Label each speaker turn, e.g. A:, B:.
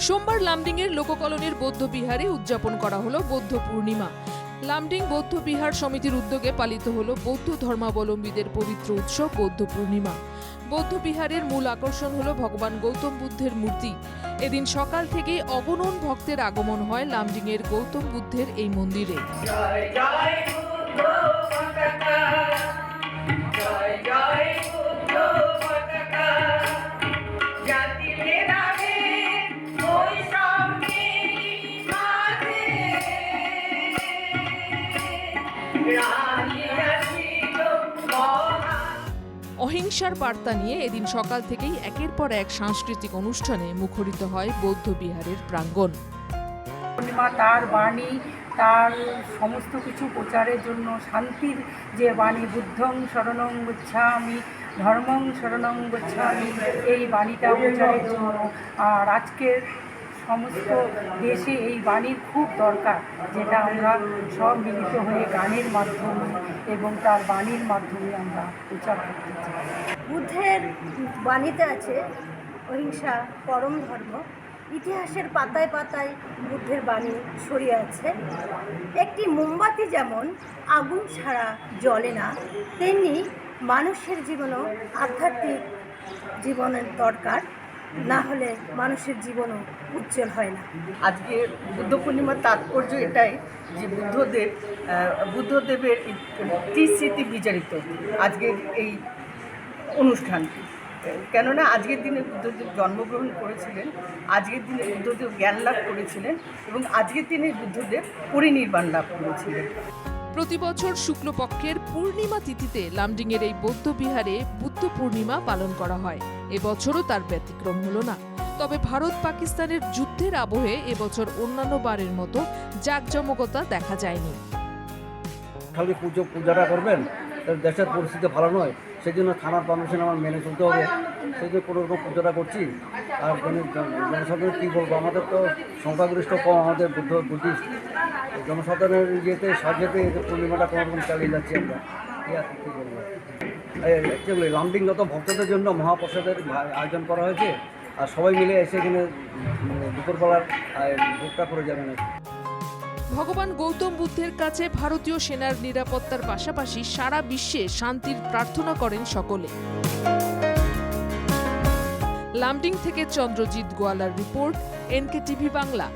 A: সোমবার লামডিংয়ের লোককলনের বৌদ্ধ বিহারে উদযাপন করা হলো বৌদ্ধ পূর্ণিমা। লামডিং বৌদ্ধ বিহার সমিতির উদ্যোগে পালিত হলো বৌদ্ধ ধর্মাবলম্বীদের পবিত্র উৎসব বৌদ্ধ পূর্ণিমা। বৌদ্ধ বিহারের মূল আকর্ষণ হলো ভগবান গৌতম বুদ্ধের মূর্তি। এদিন সকাল থেকেই অগণন ভক্তের আগমন হয় লামডিংয়ের গৌতম বুদ্ধের এই মন্দিরে। অহিংসার বার্তা নিয়ে এদিন সকাল থেকেই একের পর এক সাংস্কৃতিক অনুষ্ঠানে মুখরিত হয় বৌদ্ধ বিহারের প্রাঙ্গণ।
B: পূর্ণিমা, তার বাণী, তার সমস্ত কিছু প্রচারের জন্য শান্তির যে বাণী, বুদ্ধং শরণং গচ্ছামি, ধর্মং শরণং গচ্ছামি, এই বাণীটা প্রচারের জন্য। আর আজকের সমস্ত দেশে এই বাণীর খুব দরকার, যেটা আমরা সব মিলিত হয়ে গানের মাধ্যমে এবং তার বাণীর মাধ্যমে আমরা প্রচার করতে চাই।
C: বুদ্ধের বাণীতে আছে অহিংসা, পরম ধর্ম। ইতিহাসের পাতায় পাতায় বুদ্ধের বাণী ছড়িয়ে আছে। একটি মোমবাতি যেমন আগুন ছাড়া জ্বলে না, তেমনি মানুষের জীবনও আধ্যাত্মিক জীবনের দরকার। না হলে মানুষের জীবনও উজ্জ্বল হয় না।
D: আজকে বুদ্ধ পূর্ণিমার তাৎপর্য এটাই যে বুদ্ধদেব বুদ্ধদেবের স্মৃতি বিচারিত আজকের এই অনুষ্ঠানটি কেননা আজকের দিনে বুদ্ধদেব জন্মগ্রহণ করেছিলেন, আজকের দিনে বুদ্ধদেব জ্ঞান লাভ করেছিলেন এবং আজকের দিনে বুদ্ধদেব পরিনির্বাণ লাভ করেছিলেন।
A: প্রতি বছর শুক্লপক্ষের পূর্ণিমা তিথিতে লামডিংয়ের এই বৌদ্ধ বিহারে বুদ্ধ পূর্ণিমা পালন করা হয়। এবছরও তার ব্যতিক্রম হলো না। তবে ভারত পাকিস্তানের যুদ্ধের আবহে এবছর অন্যান্য বারের মতো জাঁকজমকতা দেখা যায়নি।
E: খালি পুজো, পূজাটা করবেন দেশের পরিস্থিতি ভালো নয়। সেই জন্য থানার পারমিশন আমার মেনে চলতে হবে। সেই জন্য কোনো রকম পুজোটা করছি। আর জন- জন- জনসাধারণ কী বলব? আমাদের তো সংখ্যাগরিষ্ঠ কম আমাদের বুদ্ধ, বুদ্ধিস্ট। জনসাধারণের ইয়েতে, সাহায্যতে পূর্ণিমাটা কোনো রকম চালিয়ে যাচ্ছি আমরা। লামডিং ভক্তদের জন্য মহাপ্রসাদের আয়োজন করা হয়েছে। আর সবাই মিলে এসে এখানে দুপুরবেলার ভোগটা করে যাবেন।
A: ভগবান গৌতম বুদ্ধের কাছে ভারতীয় সেনার নিরাপত্তার পাশাপাশি সারা বিশ্বে শান্তির প্রার্থনা করেন সকলে। লামডিং থেকে চন্দ্রজিৎ গোয়ালার রিপোর্ট এনকে টিভি বাংলা।